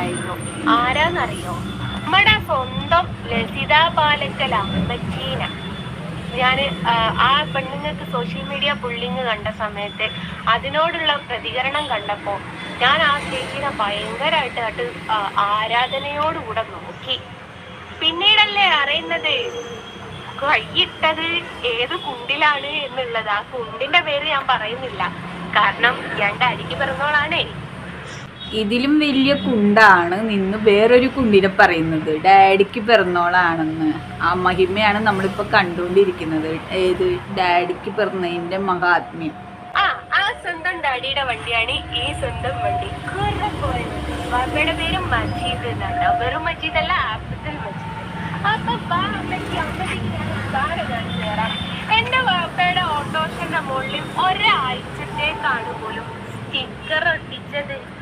ഉണ്ടായിരുന്നു. ആരാന്നറിയോ? നമ്മുടെ സ്വന്തം ലസിത പാലക്കൽ അമ്മച്ചീന. ഞാൻ ആ പെണ്ണുങ്ങൾക്ക് സോഷ്യൽ മീഡിയ പുള്ളിങ് കണ്ട സമയത്ത് അതിനോടുള്ള പ്രതികരണം കണ്ടപ്പോൾ ഞാൻ ആ ചേച്ചിനെ ഭയങ്കരമായിട്ട് അത് ആരാധനയോടുകൂടെ നോക്കി. പിന്നീടല്ലേ അറിയുന്നത് കൈയിട്ടത് ഏത് കുണ്ടിലാണ് എന്നുള്ളത്. ആ കുണ്ടിന്റെ പേര് ഞാൻ പറയുന്നില്ല. കാരണം രണ്ട് അരിക്ക് പിറന്നോളാണേ ഇതിലും വലിയ കുണ്ടാണ് നിന്ന് വേറൊരു കുണ്ടിനെ പറയുന്നത്. ഡാഡിക്ക് പിറന്നോളാണെന്ന്. ആ മഹിമയാണ് നമ്മളിപ്പോൾ കണ്ടുകൊണ്ടിരിക്കുന്നത്. ഏത്? ഡാഡിക്ക് പിറന്നതിന്റെ മഹാത്മ്യം. ആ സ്വന്തം ഡാഡിയുടെ വണ്ടിയാണ് ഈ സ്വന്തം വണ്ടി. കുറെ പേര് മജീദ് എന്നാണ്. വെറും മജീദ് അല്ല മജീദ്. അപ്പൊ ബാ അമ്മയ്ക്ക് അമ്മയ്ക്ക് ഞാൻ കാറ് കാണിച്ചു തരാം. എന്റെ ബാപ്പയുടെ ഓട്ടോഷന്റെ മുകളിൽ ഒരാഴ്ചത്തേക്കാണ് പോലും സ്റ്റിക്കർ ഒട്ടിച്ചത്.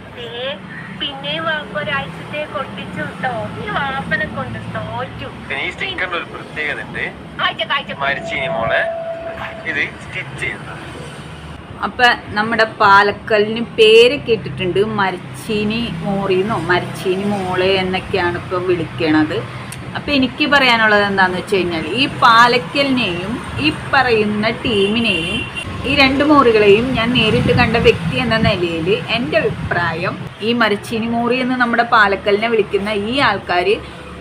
പിന്നെ വാപ്പ ഒരാഴ്ചത്തെ കൊട്ടിച്ചു കേട്ടോ ഈ വാപ്പനെ കൊണ്ട് തോറ്റു. പിന്നെ ഈ സ്റ്റിക്കറിന്റെ ഒരു പ്രത്യേകത ഉണ്ട്. ആഴ്ച കാഴ്ച. മരിച്ചീനി മോളെ ഇത് സ്റ്റിച്ച് ചെയ്യുന്നത് അപ്പൊ നമ്മുടെ പാലക്കലിന് പേര് കേട്ടിട്ടുണ്ട്. മരച്ചീനി മോറിന്നോ? മരച്ചീനി മോളെ എന്നൊക്കെയാണ് ഇപ്പൊ വിളിക്കണത്. അപ്പൊ എനിക്ക് പറയാനുള്ളത് എന്താന്ന് വെച്ച് കഴിഞ്ഞാൽ ഈ പാലക്കലിനെയും ഈ പറയുന്ന ടീമിനെയും ഈ രണ്ട് മോറികളെയും ഞാൻ നേരിട്ട് കണ്ട വ്യക്തി എന്ന നിലയിൽ എന്റെ അഭിപ്രായം ഈ മരച്ചീനി മോറി എന്ന് നമ്മുടെ പാലക്കലിനെ വിളിക്കുന്ന ഈ ആൾക്കാർ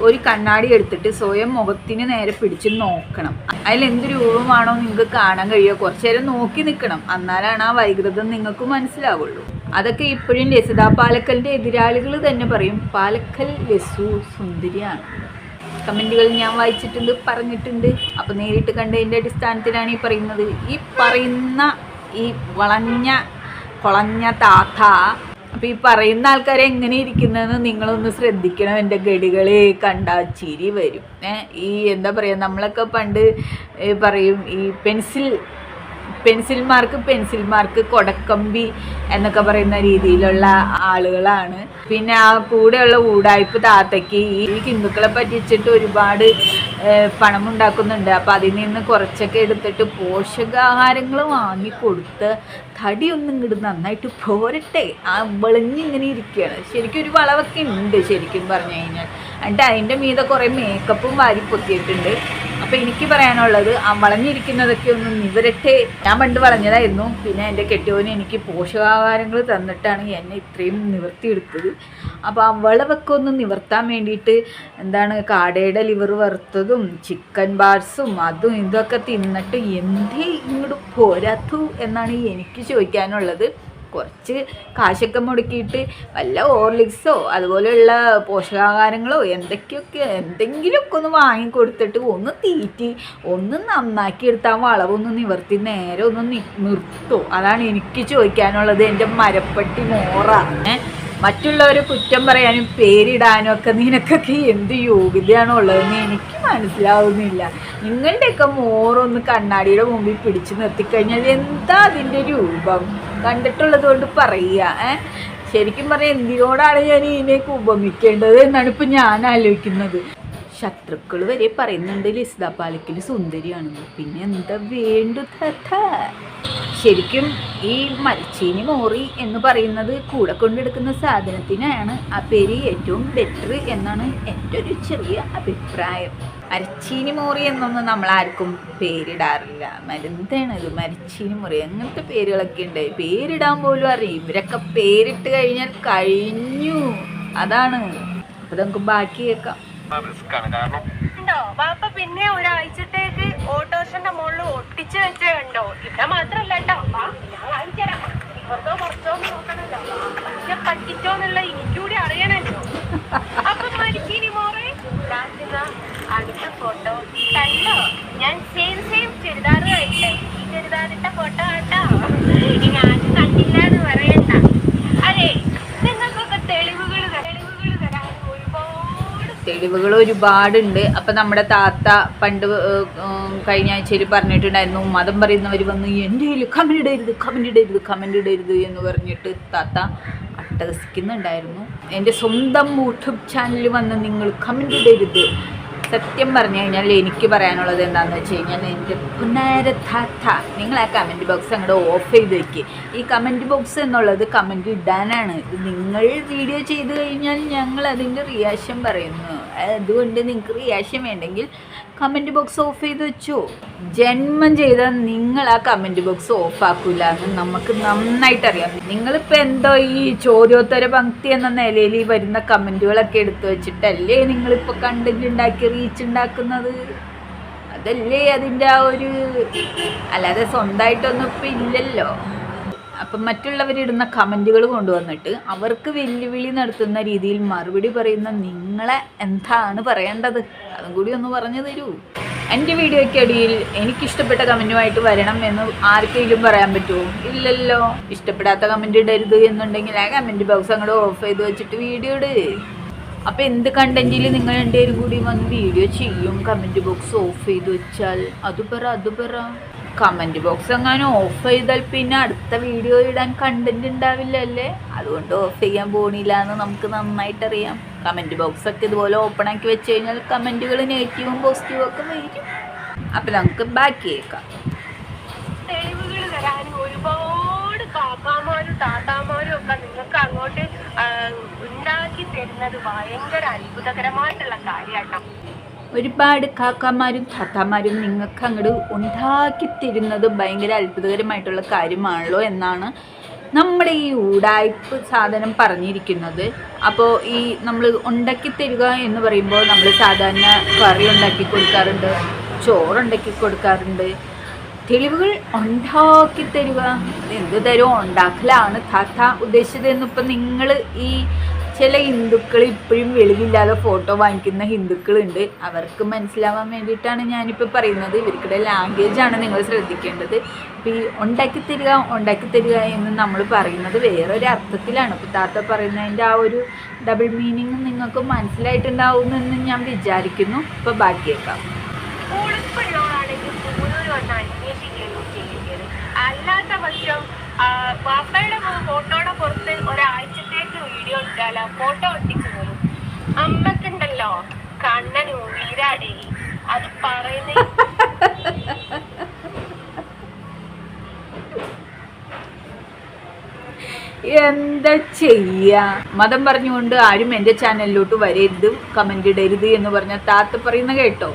ഒരു കണ്ണാടി എടുത്തിട്ട് സ്വയം മുഖത്തിന് നേരെ പിടിച്ച് നോക്കണം. അതിൽ എന്ത് രൂപമാണോ നിങ്ങൾക്ക് കാണാൻ കഴിയുക കുറച്ചു നേരം നോക്കി നിൽക്കണം. എന്നാലാണ് ആ വൈകൃതം നിങ്ങൾക്ക് മനസ്സിലാവുള്ളൂ. അതൊക്കെ ഇപ്പോഴും ലസിത പാലക്കലിന്റെ എതിരാളികൾ തന്നെ പറയും. പാലക്കൽ ലസു സുന്ദരിയാണ്. കമന്റുകൾ ഞാൻ വായിച്ചിട്ടുണ്ട് പറഞ്ഞിട്ടുണ്ട്. അപ്പോൾ നേരിട്ട് കണ്ടതിന്റെ അടിസ്ഥാനത്തിലാണ് ഈ പറയുന്നത്. ഈ പറയുന്ന ഈ വളഞ്ഞ കുളഞ്ഞ താത്ത അപ്പോൾ ഈ പറയുന്ന ആൾക്കാരെ എങ്ങനെ ഇരിക്കുന്നതെന്ന് നിങ്ങളൊന്ന് ശ്രദ്ധിക്കണം എന്റെ ഗടികൾ കണ്ടാൽ ചിരി വരും. ഈ എന്താ പറയുക നമ്മളൊക്കെ പണ്ട് പറയും ഈ pencil pencil mark pencil mark കൊടക്കമ്പി എന്നൊക്കെ പറയുന്ന രീതിയിലുള്ള ആളുകളാണ്. പിന്നെ ആ കൂടെയുള്ള ഊടായ്പ താത്തയ്ക്ക് ഈ ഹിന്ദുക്കളെ പറ്റിച്ചിട്ട് ഒരുപാട് ഏഹ്, പണം ഉണ്ടാക്കുന്നുണ്ട് അപ്പം അതിൽ നിന്ന് കുറച്ചൊക്കെ എടുത്തിട്ട് പോഷകാഹാരങ്ങൾ വാങ്ങിക്കൊടുത്ത് തടിയൊന്നും ഇങ്ങോട്ട് നന്നായിട്ട് പോരട്ടെ. ആ വെളിഞ്ഞിങ്ങനെ ഇരിക്കുകയാണ്. ശരിക്കും ഒരു വളവൊക്കെ ഉണ്ട് ശരിക്കും പറഞ്ഞു കഴിഞ്ഞാൽ. എന്നിട്ട് അതിന്റെ മീതെ കുറേ മേക്കപ്പും വാരി പൊത്തിയിട്ടുണ്ട്. അപ്പോൾ എനിക്ക് പറയാനുള്ളത് ആ വളഞ്ഞിരിക്കുന്നതൊക്കെ ഒന്ന് നിവരട്ടെ. ഞാൻ പണ്ട് വളഞ്ഞതായിരുന്നു. പിന്നെ എന്റെ കെട്ടിയോന് എനിക്ക് പോഷകാഹാരങ്ങൾ തന്നിട്ടാണ് എന്നെ ഇത്രയും നിവർത്തിയെടുത്തത്. അപ്പോൾ ആ വളവൊക്കെ ഒന്ന് നിവർത്താൻ വേണ്ടിയിട്ട് എന്താണ് കാടയുടെ ലിവർ വറുത്തതും ചിക്കൻ ബാർസും അതും ഇതൊക്കെ തിന്നിട്ട് എന്തേ ഇങ്ങോട്ട് പോരാത്തു എന്നാണ് എനിക്ക് ചോദിക്കാനുള്ളത്. കുറച്ച് കാശൊക്കെ മുടക്കിയിട്ട് വല്ല ഓർലിക്സോ അതുപോലെയുള്ള പോഷകാഹാരങ്ങളോ എന്തൊക്കെയൊക്കെ എന്തെങ്കിലുമൊക്കെ ഒന്ന് വാങ്ങിക്കൊടുത്തിട്ട് ഒന്ന് തീറ്റി ഒന്ന് നന്നാക്കി എടുത്താൽ വളവൊന്ന് നിവർത്തി നേരെ ഒന്ന് നിർത്തും. അതാണ് എനിക്ക് ചോദിക്കാനുള്ളത്. എന്റെ മരപ്പട്ടി മോറ. ഏ? മറ്റുള്ളവരെ കുറ്റം പറയാനും പേരിടാനും ഒക്കെ നിനക്കൊക്കെ എന്ത് യോഗ്യതയാണോ ഉള്ളതെന്ന് എനിക്ക് മനസ്സിലാവുന്നില്ല. നിങ്ങളുടെയൊക്കെ മോറൊന്ന് കണ്ണാടിയുടെ മുമ്പിൽ പിടിച്ചു നിർത്തിക്കഴിഞ്ഞാൽ എന്താ അതിന്റെ രൂപം? കണ്ടിട്ടുള്ളത് കൊണ്ട് പറയുക ഏ? ശരിക്കും പറഞ്ഞാൽ എന്തിനോടാണ് ഞാൻ ഇതിനേക്ക് ഉപമിക്കേണ്ടത് എന്നാണ് ഇപ്പം ഞാൻ ആലോചിക്കുന്നത്. ശത്രുക്കൾ വരെ പറയുന്നുണ്ട് ലിസ്ദ പാലക്കിൽ സുന്ദരിയാണെന്ന്. പിന്നെ എന്താ വേണ്ടു തഥ ശരിക്കും ഈ മരച്ചീനി മോറി എന്ന് പറയുന്നത് കൂടെ കൊണ്ടെടുക്കുന്ന സാധനത്തിനാണ് ആ പേര് ഏറ്റവും ബെറ്റർ എന്നാണ് എന്റെ ഒരു ചെറിയ അഭിപ്രായം. മരച്ചീനി മോറി എന്നൊന്നും നമ്മൾ ആർക്കും പേരിടാറില്ല. മരുന്താണ് ഇത് മരച്ചീനി മോറി. അങ്ങനത്തെ പേരുകളൊക്കെ ഉണ്ട് പേരിടാൻ പോലും അറിയും. ഇവരൊക്കെ പേരിട്ട് കഴിഞ്ഞാൽ കഴിഞ്ഞു. അതാണ്. അപ്പൊ നമുക്ക് ബാക്കി കേൾക്കാം പിന്നെ ഒരാഴ്ചത്തേക്ക് ഓട്ടോറിക്ഷന്റെ മുകളിൽ ഒട്ടിച്ചു വെച്ചേ കണ്ടോ? ഇവിടെ മാത്രല്ല കേട്ടോ. ഞാൻ കാണിച്ചു തരാം. അറിയണല്ലോ. അപ്പൊ മരിച്ചിനി മോറെ. അടുത്ത ഫോട്ടോ കണ്ടോ? ഞാൻ സെയിം സെയിം ചെറുതാറ് കഴിച്ചേ ഈ ചുരിദാറിട്ട ഫോട്ടോ കേട്ടോ ഇനി ആരും കണ്ടില്ല എന്ന് പറയണ്ട അതെ നിങ്ങൾക്കൊക്കെ തെളിവുകൾ തെളിവുകൾ തരാൻ ഒരുപാട് തെളിവുകൾ ഒരുപാടുണ്ട്. അപ്പം നമ്മുടെ താത്ത പണ്ട് കഴിഞ്ഞ ആഴ്ചയിൽ പറഞ്ഞിട്ടുണ്ടായിരുന്നു മതം പറയുന്നവർ വന്ന് എന്റെ കയ്യിൽ കമന്റ് ഇടരുത് കമന്റ് ഇടരുത് കമന്റ് ഇടരുത് എന്ന് പറഞ്ഞിട്ട് താത്ത അട്ടഹസിക്കുന്നുണ്ടായിരുന്നു. എന്റെ സ്വന്തം യൂട്യൂബ് ചാനലിൽ വന്ന് നിങ്ങൾ കമന്റ് ഇടരുത്. സത്യം പറഞ്ഞു കഴിഞ്ഞാൽ എനിക്ക് പറയാനുള്ളത് എന്താണെന്ന് വെച്ച് കഴിഞ്ഞാൽ എന്റെ നിങ്ങളെ നിങ്ങൾ ആ കമന്റ് ബോക്സ് അങ്ങോട്ട് ഓഫ് ചെയ്ത് വയ്ക്കുക ഈ കമന്റ് ബോക്സ് എന്നുള്ളത് കമന്റ് ഇടാനാണ്. നിങ്ങൾ വീഡിയോ ചെയ്ത് കഴിഞ്ഞാൽ ഞങ്ങൾ അതിന്റെ റിയാക്ഷൻ പറയുന്നു. അതുകൊണ്ട് നിങ്ങൾക്ക് റിയാക്ഷൻ വേണ്ടെങ്കിൽ കമന്റ് ബോക്സ് ഓഫ് ചെയ്ത് വെച്ചു. ജന്മം ചെയ്താൽ നിങ്ങൾ ആ കമന്റ് ബോക്സ് ഓഫ് ആക്കൂല. എന്ന് നമുക്ക് നന്നായിട്ട് അറിയാം. നിങ്ങളിപ്പോൾ എന്തോ ഈ ചോദ്യോത്തര പങ്ക്തി എന്ന നിലയിൽ ഈ വരുന്ന കമന്റുകളൊക്കെ എടുത്തു വെച്ചിട്ടല്ലേ നിങ്ങളിപ്പോൾ കണ്ടന്റ് ഉണ്ടാക്കി റീച്ച് ഉണ്ടാക്കുന്നത്? അതല്ലേ അതിന്റെ ആ ഒരു അല്ലാതെ സ്വന്തമായിട്ടൊന്നും ഇപ്പം ഇല്ലല്ലോ. അപ്പം മറ്റുള്ളവരിടുന്ന കമന്റുകൾ കൊണ്ടുവന്നിട്ട് അവർക്ക് വെല്ലുവിളി നടത്തുന്ന രീതിയിൽ മറുപടി പറയുന്ന നിങ്ങളെ എന്താണ് പറയേണ്ടത്? അതും കൂടി ഒന്ന് പറഞ്ഞു തരൂ. എന്റെ വീഡിയോയ്ക്കടിയിൽ എനിക്കിഷ്ടപ്പെട്ട കമന്റുമായിട്ട് വരണം എന്ന് ആർക്കെങ്കിലും പറയാൻ പറ്റുമോ? ഇല്ലല്ലോ. ഇഷ്ടപ്പെടാത്ത കമന്റ് ഇടരുത് എന്നുണ്ടെങ്കിൽ ആ കമന്റ് ബോക്സ് അങ്ങോട്ട് ഓഫ് ചെയ്ത് വെച്ചിട്ട് വീഡിയോ ഇട്. അപ്പം എന്ത് കണ്ടന്റിൽ നിങ്ങൾ രണ്ടുപേരും കൂടി വന്ന് വീഡിയോ ചെയ്യും കമന്റ് ബോക്സ് ഓഫ് ചെയ്ത് വെച്ചാൽ? അത് പറ അത് പറ. കമന്റ് ബോക്സ് എങ്ങാനും ഓഫ് ചെയ്താൽ പിന്നെ അടുത്ത വീഡിയോ ഇടാൻ കണ്ടന്റ് ഉണ്ടാവില്ലല്ലേ? അതുകൊണ്ട് ഓഫ് ചെയ്യാൻ പോണില്ല എന്ന് നമുക്ക് നന്നായിട്ടറിയാം കമന്റ് ബോക്സൊക്കെ ഇതുപോലെ ഓപ്പൺ ആക്കി വെച്ച് കഴിഞ്ഞാൽ കമന്റുകൾ നെഗറ്റീവും പോസിറ്റീവും ഒക്കെ വരും. അപ്പം നമുക്ക് ബാക്കി കേൾക്കാം. തെളിവുകൾ തരാൻ ഒരുപാട് കാക്കാമാരും താത്താമാരും ഒക്കെ നിങ്ങൾക്ക് അങ്ങോട്ട് ഉണ്ടാക്കി തരുന്നത് ഭയങ്കര അത്ഭുതകരമായിട്ടുള്ള കാര്യാട്ടോ. ഒരുപാട് കാക്കാമാരും താത്താമാരും നിങ്ങൾക്ക് അങ്ങോട്ട് ഉണ്ടാക്കി തരുന്നത് ഭയങ്കര അത്ഭുതകരമായിട്ടുള്ള കാര്യമാണല്ലോ എന്നാണ് നമ്മുടെ ഈ ഊടായ്പ് സാധനം പറഞ്ഞിരിക്കുന്നത്. അപ്പോൾ ഈ നമ്മൾ ഉണ്ടാക്കി തരിക എന്ന് പറയുമ്പോൾ നമ്മൾ സാധാരണ കറി ഉണ്ടാക്കി കൊടുക്കാറുണ്ട് ചോറുണ്ടാക്കി കൊടുക്കാറുണ്ട്. തെളിവുകൾ ഉണ്ടാക്കി തരിക എന്ത് തരും ഉണ്ടാക്കലാണ് താത്ത ഉദ്ദേശിച്ചത്. എന്നിപ്പം നിങ്ങൾ ഈ ചില ഹിന്ദുക്കൾ ഇപ്പോഴും വെളിവില്ലാതെ ഫോട്ടോ വാങ്ങിക്കുന്ന ഹിന്ദുക്കളുണ്ട്. അവർക്ക് മനസ്സിലാവാൻ വേണ്ടിയിട്ടാണ് ഞാനിപ്പോൾ പറയുന്നത്. ഇവർക്കിടെ ലാംഗ്വേജ് ആണ് നിങ്ങൾ ശ്രദ്ധിക്കേണ്ടത്. ഇപ്പോൾ ഈ ഉണ്ടാക്കി തരിക ഉണ്ടാക്കി തരിക എന്ന് നമ്മൾ പറയുന്നത് വേറൊരു അർത്ഥത്തിലാണ്. ഇപ്പോൾ താത്ത പറയുന്നതിന്റെ ആ ഒരു ഡബിൾ മീനിങ് നിങ്ങൾക്ക് മനസ്സിലായിട്ടുണ്ടാവുമെന്ന് ഞാൻ വിചാരിക്കുന്നു. ഇപ്പോൾ ബാക്കിയേക്കാം. അല്ലാത്ത പക്ഷം ഫോട്ടോയുടെ പുറത്ത് ഒരാഴ്ചത്തേക്ക് വീഡിയോ ഫോട്ടോ ഒട്ടിച്ചു പോലും അമ്മക്കുണ്ടല്ലോ കണ്ണന് ഉള്ളിരാടി അത് പറയുന്ന. എന്താ ചെയ്യാ? മതം പറഞ്ഞുകൊണ്ട് ആരും എന്റെ ചാനലിലോട്ട് വരരുത് കമന്റ് ഇടരുത് എന്ന് പറഞ്ഞ താത്ത പറയുന്ന കേട്ടോ.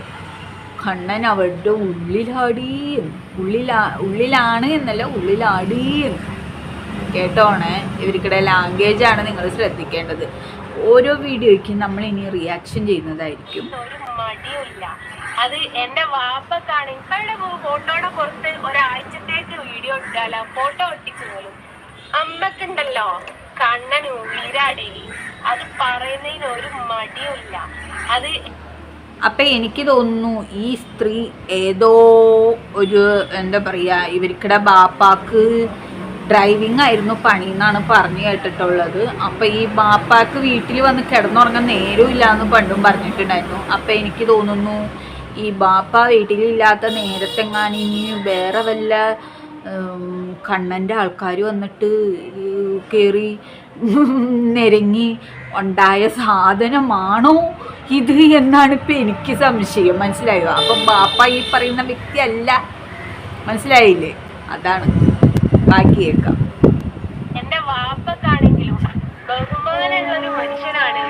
കണ്ണൻ അവരുടെ ഉള്ളിലാടി ഉള്ളിലാ ഉള്ളിലാണ് എന്നല്ല ഉള്ളിലാടി കേട്ടോണേ. ഇവർക്കിടെ ലാംഗ്വേജ് ആണ് നിങ്ങൾ ശ്രദ്ധിക്കേണ്ടത്. ഓരോ വീഡിയോയ്ക്കും നമ്മൾ ഇനി റിയാക്ഷൻ ചെയ്യുന്നതായിരിക്കും അത് എന്റെ വാപ്പക്കാണ്. ഇപ്പഴുടെ ഫോട്ടോയുടെ പുറത്ത് ഒരാഴ്ചത്തേക്ക് വീഡിയോ ഇട്ടാലോ? ഫോട്ടോ ഒട്ടിച്ചു പോലും അമ്മക്കുണ്ടല്ലോ. കണ്ണന് ഉള്ളിരാടി അത് പറയുന്നതിന് ഒരു മടിയുമില്ല. അത് അപ്പം എനിക്ക് തോന്നുന്നു ഈ സ്ത്രീ ഏതോ ഒരു എന്താ പറയുക ഇവർക്കിടെ ബാപ്പാക്ക് ഡ്രൈവിംഗ് ആയിരുന്നു പണി എന്നാണ് പറഞ്ഞു കേട്ടിട്ടുള്ളത്. അപ്പം ഈ ബാപ്പാക്ക് വീട്ടിൽ വന്ന് കിടന്നുറങ്ങാൻ നേരമില്ല എന്ന് പണ്ടും പറഞ്ഞിട്ടുണ്ടായിരുന്നു. അപ്പം എനിക്ക് തോന്നുന്നു ഈ ബാപ്പ വീട്ടിലില്ലാത്ത നേരത്തെങ്ങാനും ഇനി വേറെ വല്ല കണ്ണന്റെ ആൾക്കാർ വന്നിട്ട് കയറി നിരങ്ങി ഉണ്ടായ സാധനമാണോ ഇത് എന്നാണ് ഇപ്പം എനിക്ക് സംശയം. മനസ്സിലായോ? അപ്പം ബാപ്പ ഈ പറയുന്ന വ്യക്തിയല്ല. മനസ്സിലായില്ലേ? അതാണ്. ബാക്കി കേൾക്കാം എന്റെ വാപ്പക്കാണെങ്കിലും ഒരു മനുഷ്യനാണ്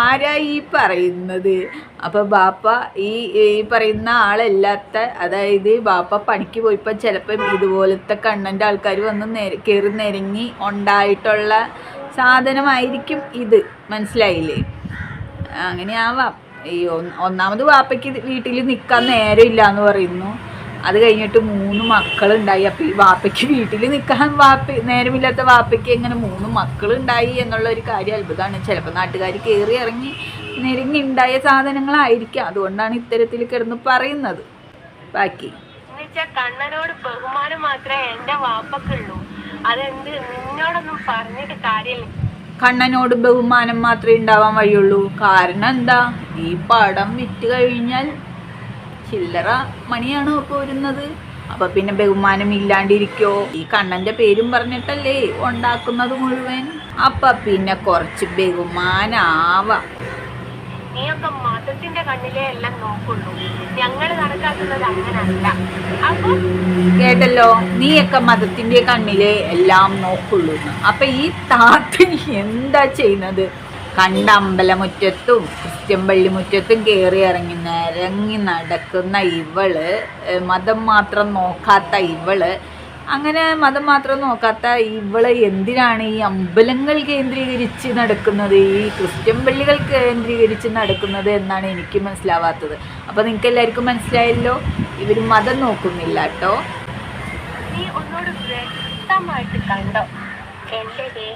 ആരാ ഈ പറയുന്നത്? അപ്പൊ ബാപ്പ ഈ ഈ പറയുന്ന ആളല്ലാത്ത അതായത് ബാപ്പ പണിക്ക് പോയപ്പോൾ ചിലപ്പം ഇതുപോലത്തെ കണ്ണന്റെ ആൾക്കാർ വന്ന് നേരെ കയറി നിരങ്ങി ഉണ്ടായിട്ടുള്ള സാധനമായിരിക്കും ഇത്. മനസ്സിലായില്ലേ? അങ്ങനെ ആവാം ഈ ഒന്ന് ഒന്നാമത് വാപ്പയ്ക്ക് വീട്ടിൽ നിൽക്കാൻ നേരമില്ല എന്ന് പറയുന്നു. അത് കഴിഞ്ഞിട്ട് മൂന്ന് മക്കളുണ്ടായി. അപ്പം ഈ വാപ്പയ്ക്ക് വീട്ടിൽ നിൽക്കാൻ വാപ്പ നേരമില്ലാത്ത വാപ്പയ്ക്ക് എങ്ങനെ മൂന്ന് മക്കളുണ്ടായി എന്നുള്ള ഒരു കാര്യം അത്ഭുതമാണ്. ചിലപ്പോൾ നാട്ടുകാർ കയറി ഇറങ്ങി നെരുങ്ങി ഉണ്ടായ സാധനങ്ങളായിരിക്കാം. അതുകൊണ്ടാണ് ഇത്തരത്തിൽ കിടന്ന് പറയുന്നത്. ബാക്കി. കണ്ണനോട് ബഹുമാനം മാത്രമേ എന്റെ വാപ്പക്കുള്ളൂ. അതെന്ത്? നിന്നോടൊന്നും പറഞ്ഞിട്ട് കാര്യമില്ല. കണ്ണനോട് ബഹുമാനം മാത്രമേ ഉണ്ടാവാൻ വഴിയുള്ളൂ. കാരണം എന്താ? ഈ പടം വിറ്റ് കഴിഞ്ഞാൽ ചില്ലറ മണിയാണ് പോരുന്നത് അപ്പൊ പിന്നെ ബഹുമാനം ഇല്ലാണ്ടിരിക്കോ? ഈ കണ്ണന്റെ പേരും പറഞ്ഞിട്ടല്ലേ ഉണ്ടാക്കുന്നത് മുഴുവൻ? അപ്പൊ പിന്നെ കുറച്ച് ബഹുമാനാവാം. നീയൊക്കെ മതത്തിന്റെ കണ്ണിലേ എല്ലാം നോക്കുള്ളൂ. ഞങ്ങൾ കണക്കാക്കുന്നത് അങ്ങനല്ല. അപ്പൊ കേട്ടല്ലോ നീയൊക്കെ മതത്തിന്റെ കണ്ണിലെ എല്ലാം നോക്കുള്ളൂ. അപ്പൊ ഈ താത്ത എന്താ ചെയ്യുന്നത്? കണ്ട അമ്പലമുറ്റത്തും ക്രിസ്ത്യൻ പള്ളിമുറ്റത്തും കയറി ഇറങ്ങി നിരങ്ങി നടക്കുന്ന ഇവൾ മതം മാത്രം നോക്കാത്ത ഇവൾ അങ്ങനെ മതം മാത്രം നോക്കാത്ത ഇവളെ എന്തിനാണ് ഈ അമ്പലങ്ങൾ കേന്ദ്രീകരിച്ച് നടക്കുന്നത്? ഈ ക്രിസ്ത്യൻ പള്ളികൾ കേന്ദ്രീകരിച്ച് നടക്കുന്നത് എന്നാണ് എനിക്ക് മനസ്സിലാവാത്തത്. അപ്പോൾ നിങ്ങൾക്ക് എല്ലാവർക്കും മനസ്സിലായല്ലോ? ഇവർ മതം നോക്കുന്നില്ല കേട്ടോ. നീ ഒന്നോട് വ്യക്തമായിട്ട് കണ്ടോ? എന്റെ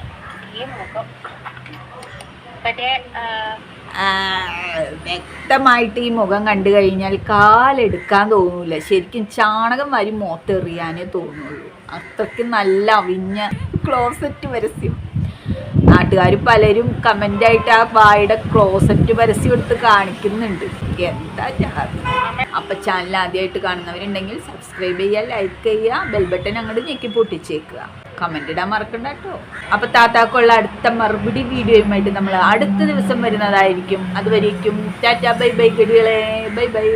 ഈ മുഖം. മറ്റേ വ്യക്തമായിട്ട് ഈ മുഖം കണ്ടു കഴിഞ്ഞാൽ കാലെടുക്കാൻ തോന്നൂല. ശരിക്കും ചാണകം വരി മോത്തെറിയാനേ തോന്നുള്ളൂ. അത്രയ്ക്ക് നല്ല അവിഞ്ഞ ക്ലോസറ്റ് പരസ്യം. നാട്ടുകാർ പലരും കമന്റായിട്ട് ആ വായുടെ ക്ലോസറ്റ് പരസ്യം എടുത്ത് കാണിക്കുന്നുണ്ട്. എന്താ അപ്പൊ ചാനൽ ആദ്യമായിട്ട് കാണുന്നവരുണ്ടെങ്കിൽ സബ്സ്ക്രൈബ് ചെയ്യുക ലൈക്ക് ചെയ്യുക ബെൽബട്ടൺ അങ്ങോട്ട് ഞെക്കി പൊട്ടിച്ചേക്കുക. കമന്റ് ഇടാൻ മറക്കണ്ട കേട്ടോ. അപ്പൊ താത്താക്കുള്ള അടുത്ത മറുപടി വീഡിയോയുമായിട്ട് നമ്മൾ അടുത്ത ദിവസം വരുന്നതായിരിക്കും. അതുവരേക്കും tata bye bye ഗഡികളെ. Bye bye.